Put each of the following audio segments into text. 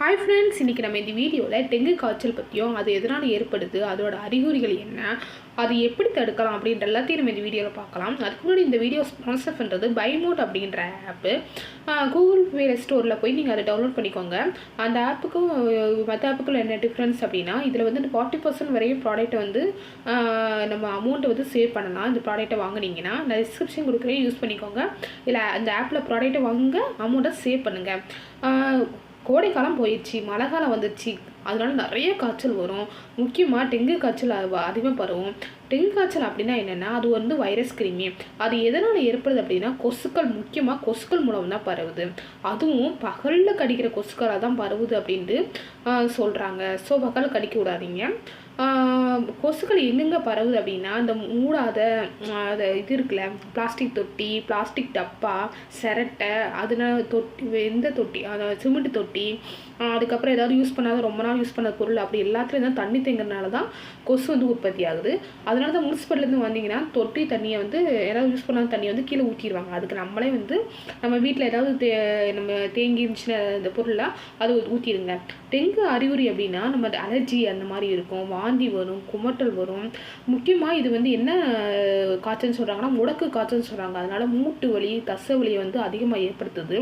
Hi friends இன்றைக்கி நம்ம இந்த வீடியோவில் டெங்கு காய்ச்சல் பற்றியும் அது எதனால் ஏற்படுது அதோட அறிகுறிகள் என்ன அது எப்படி தடுக்கலாம் அப்படின்ற எல்லாத்தையும் நம்ம இந்த வீடியோவில் பார்க்கலாம். அதுக்கு முன்னாடி இந்த வீடியோ ஸ்பான்சர் பண்ணுறது பைமோட் அப்படின்ற ஆப்பு கூகுள் ப்ளே ஸ்டோரில் போய் நீங்கள் அதை டவுன்லோட் பண்ணிக்கோங்க. அந்த ஆப்புக்கும் மற்ற ஆப்புக்கும் என்ன டிஃப்ரென்ஸ் அப்படின்னா இதில் வந்து ஃபார்ட்டி பர்சன்ட் வரையும் ப்ராடக்ட்டை வந்து நம்ம அமௌண்ட்டை வந்து சேவ் பண்ணலாம். இந்த ப்ராடக்ட்டை வாங்குனீங்கன்னா நான் டிஸ்கிரிப்ஷன் கொடுக்குறேன் யூஸ் பண்ணிக்கோங்க. இல்லை அந்த ஆப்பில் ப்ராடக்ட்டை வாங்குங்க அமௌண்ட்டை சேவ் பண்ணுங்கள் கோடைக்காலம் போயிடுச்சு மழை காலம் வந்துடுச்சு. அதனால நிறைய காய்ச்சல் வரும். முக்கியமாக டெங்கு காய்ச்சல் அ- அதிகமாக பரவும் டெங்கு காய்ச்சல் அப்படின்னா என்னென்னா அது வந்து வைரஸ் கிருமி. அது எதனால் ஏற்படுது அப்படின்னா கொசுக்கள் முக்கியமாக கொசுக்கள் மூலம் தான் பரவுது. அதுவும் பகலில் கடிக்கிற கொசுக்களாக தான் பரவுது அப்படின்ட்டு சொல்கிறாங்க ஸோ பகலில் கடிக்க விடாதீங்க. கொசுக்கள் எங்கெங்கே பரவுது அப்படின்னா இந்த மூடாத ஆஹ் அது இது இருக்குல்ல பிளாஸ்டிக் தொட்டி பிளாஸ்டிக் டப்பா சிரட்டை அதனால தொட்டி எந்த தொட்டி அந்த சிமெண்ட் தொட்டி அதுக்கப்புறம் ஏதாவது யூஸ் பண்ணாத ரொம்ப நாள் யூஸ் பண்ண பொருள் அப்படி எல்லாத்துலேயும் தான் தண்ணி தேங்குறதுனால தான் கொசு வந்து உற்பத்தி ஆகுது. அதனால தான் முனிசிபல்லேருந்து வந்தீங்கன்னா தொட்டி தண்ணியை வந்து ஏதாவது யூஸ் பண்ணாத தண்ணியை வந்து கீழே ஊற்றிடுவாங்க அதுக்கு நம்மளே வந்து நம்ம வீட்டில் ஏதாவது தே நம்ம தேங்கி இருந்துச்சுன்னா இந்த பொருளாக அது ஊற்றிடுங்க டெங்கு அறிகுறி அப்படின்னா நம்ம அலர்ஜி அந்த மாதிரி இருக்கும் வாந்தி வரும் குமட்டல் வரும். முக்கியமாக இது வந்து என்ன காய்ச்சல்னு சொல்கிறாங்கன்னா முடக்கு காய்ச்சல்னு சொல்கிறாங்க அதனால மூட்டு வலி தசை வலியை வந்து அதிகமாக ஏற்படுத்துது.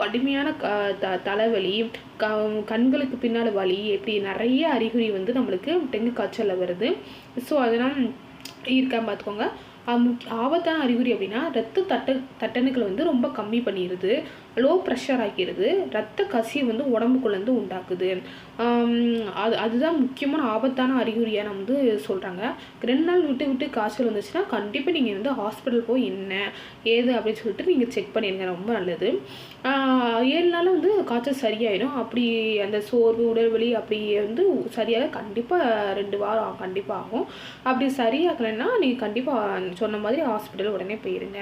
கடுமையான க த தலைவலி க கண்களுக்கு பின்னால் வலி இப்படி நிறைய அறிகுறி வந்து நம்மளுக்கு டெங்கு காய்ச்சலில் வருது. ஸோ அதெல்லாம் இருக்கா பார்த்துக்கோங்க. முக்கிய ஆபத்தான அறிகுறி அப்படின்னா ரத்த தட்ட தட்டணுக்களை வந்து ரொம்ப கம்மி பண்ணிடுது. லோ ப்ரெஷர் ஆக்கிடுது. ரத்த கசியை வந்து உடம்புக்குள்ளேருந்து உண்டாக்குது. அது அதுதான் முக்கியமான ஆபத்தான அறிகுறியாக நம்ம வந்து சொல்கிறாங்க ரெண்டு நாள் விட்டு விட்டு காய்ச்சல் வந்துச்சுன்னா கண்டிப்பாக நீங்கள் வந்து ஹாஸ்பிட்டல் போய் என்ன ஏது அப்படின்னு சொல்லிட்டு நீங்கள் செக் பண்ணிடுங்க. ரொம்ப நல்லது. ஏழு நாள் வந்து காய்ச்சல் சரியாயிடும். அப்படி அந்த சோர்வு உடல்வலி அப்படி வந்து சரியாக கண்டிப்பாக ரெண்டு வாரம் கண்டிப்பாக ஆகும். அப்படி சரியாகலைன்னா நீங்கள் கண்டிப்பாக சொன்ன மாதிரி ஹாஸ்பிட்டல் உடனே போயிருங்க.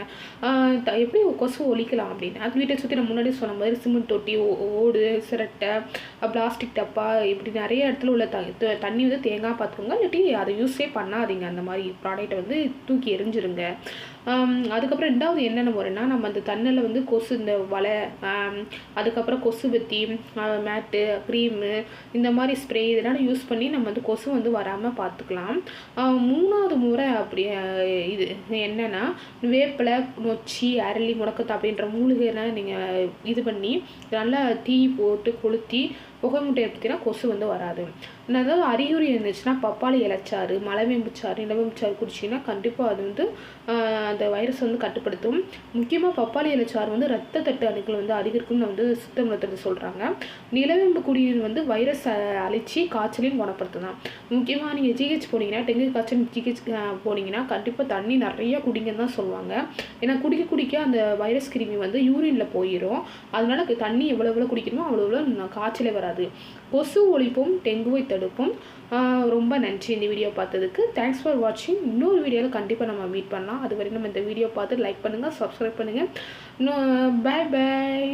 எப்படி கொசு ஒழிக்கலாம் அப்படின்னா? வீட்டை சுற்றி நான் முன்னாடி சொன்ன மாதிரி சிமெண்ட் தொட்டி ஓடு சிரட்டை பிளாஸ்டிக் டப்பா இப்படி நிறைய இடத்துல உள்ள த த- தண்ணி வந்து தேங்காய் பார்த்துக்கோங்க இல்லாட்டி அதை யூஸே பண்ணாதீங்க. அந்த மாதிரி ப்ராடக்ட்டை வந்து தூக்கி எரிஞ்சிருங்க அதுக்கப்புறம் ரெண்டாவது என்னென்ன முறைன்னா நம்ம அந்த தண்ணில் வந்து கொசு இந்த வலை அதுக்கப்புறம் கொசு பத்தி மேட்டு க்ரீமு இந்த மாதிரி ஸ்ப்ரே இதெல்லாம் யூஸ் பண்ணி நம்ம வந்து கொசு வந்து வராமல் பார்த்துக்கலாம் மூணாவது முறை அப்படி இது என்னென்னா வேப்பிலை நொச்சி அரளி முடக்கத்து அப்படின்ற மூலிகைலாம் நீங்கள் இது பண்ணி நல்லா தீ போட்டு கொளுத்தி புகை முட்டையை பற்றினா கொசு வந்து வராது. ஏதாவது அறிகுறி இருந்துச்சுன்னா பப்பாளி இலைச்சாறு மலைவேம்புச்சாறு நிலவேம்புச்சாறு குடிச்சிங்கன்னா கண்டிப்பாக அது வந்து அந்த வைரஸ் வந்து கட்டுப்படுத்தும். முக்கியமாக பப்பாளி இலைச்சாறு வந்து ரத்த தட்டு அணுக்கள் வந்து அதிகரிக்கும்னு வந்து சித்த மருத்துவத்தை சொல்கிறாங்க நிலவேம்பு குடிநீர் வந்து வைரஸ் அழிச்சு காய்ச்சலையும் குணப்படுத்தலாம் முக்கியமாக நீங்கள் ஜிஹெச் போனீங்கன்னா டெங்கு காய்ச்சல் ஜிஹெச் போனீங்கன்னா கண்டிப்பாக தண்ணி நிறையா குடிங்கன்னு தான் சொல்லுவாங்க. ஏன்னா குடிக்க குடிக்க அந்த வைரஸ் கிருமி வந்து யூரினில் போயிடும் அதனால தண்ணி எவ்வளோ எவ்வளோ குடிக்கணுமோ அவ்வளோ எவ்வளோ காய்ச்சலே வராது. கொசு ஒழிப்பும் டெங்குவை தடுப்போம் ரொம்ப நன்றி இந்த வீடியோ பார்த்ததுக்கு. தேங்க்ஸ் ஃபார் வாட்சிங் இன்னொரு வீடியோவில் கண்டிப்பாக நம்ம மீட் பண்ணலாம். அது வரைக்கும் நம்ம இந்த வீடியோ பார்த்து லைக் பண்ணுங்கள் சப்ஸ்கிரைப் பண்ணுங்கள் இன்னும் பாய் பாய்